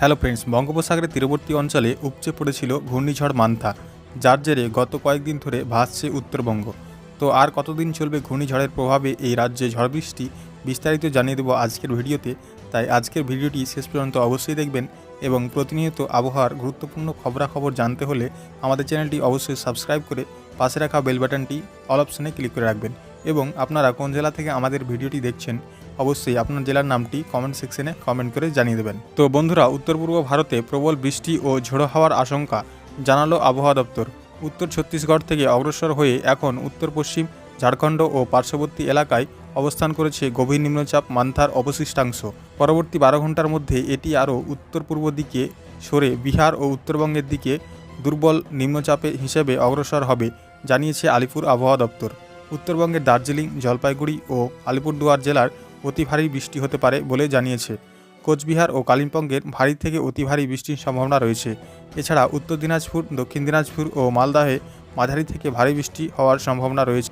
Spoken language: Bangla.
হ্যালো ফ্রেন্ডস, বঙ্গোপসাগরের তীরবর্তী অঞ্চলে উপচে পড়েছিল ঘূর্ণিঝড় মান্থা, যার জেরে গত কয়েকদিন ধরে ভাসছে উত্তরবঙ্গ। তো আর কতদিন চলবে ঘূর্ণিঝড়ের প্রভাবে এই রাজ্যে ঝড় বৃষ্টি, বিস্তারিত জানিয়ে দেবো আজকের ভিডিওতে। তাই আজকের ভিডিওটি শেষ পর্যন্ত অবশ্যই দেখবেন এবং প্রতিনিয়ত আবহাওয়ার গুরুত্বপূর্ণ খবরাখবর জানতে হলে আমাদের চ্যানেলটি অবশ্যই সাবস্ক্রাইব করে পাশে রাখা বেল বাটনটি অল অপশনে ক্লিক করে রাখবেন। এবং আপনারা কোন জেলা থেকে আমাদের ভিডিওটি দেখছেন অবশ্যই আপনার জেলার নামটি কমেন্ট সেকশনে কমেন্ট করে জানিয়ে দেবেন। তো বন্ধুরা, উত্তর পূর্ব ভারতে প্রবল বৃষ্টি ও ঝোড়ো হাওয়ার আশঙ্কা জানালো আবহাওয়া দপ্তর। উত্তর ছত্তিশগড় থেকে অগ্রসর হয়ে এখন উত্তর পশ্চিম, ঝাড়খণ্ড ও পার্শ্ববর্তী এলাকায় অবস্থান করেছে গভীর নিম্নচাপ মান্থার অবশিষ্টাংশ। পরবর্তী বারো ঘণ্টার মধ্যে এটি আরও উত্তর পূর্ব দিকে সরে বিহার ও উত্তরবঙ্গের দিকে দুর্বল নিম্নচাপে হিসেবে অগ্রসর হবে, জানিয়েছে আলিপুর আবহাওয়া দপ্তর। উত্তরবঙ্গের দার্জিলিং, জলপাইগুড়ি ও আলিপুরদুয়ার জেলার অতি ভারী বৃষ্টি হতে পারে বলে জানিয়েছে। কোচবিহার ও কালিম্পংয়ের ভারী থেকে অতি ভারী বৃষ্টির সম্ভাবনা রয়েছে। এছাড়া উত্তর দিনাজপুর, দক্ষিণ দিনাজপুর ও মালদাহে মাঝারি থেকে ভারী বৃষ্টি হওয়ার সম্ভাবনা রয়েছে।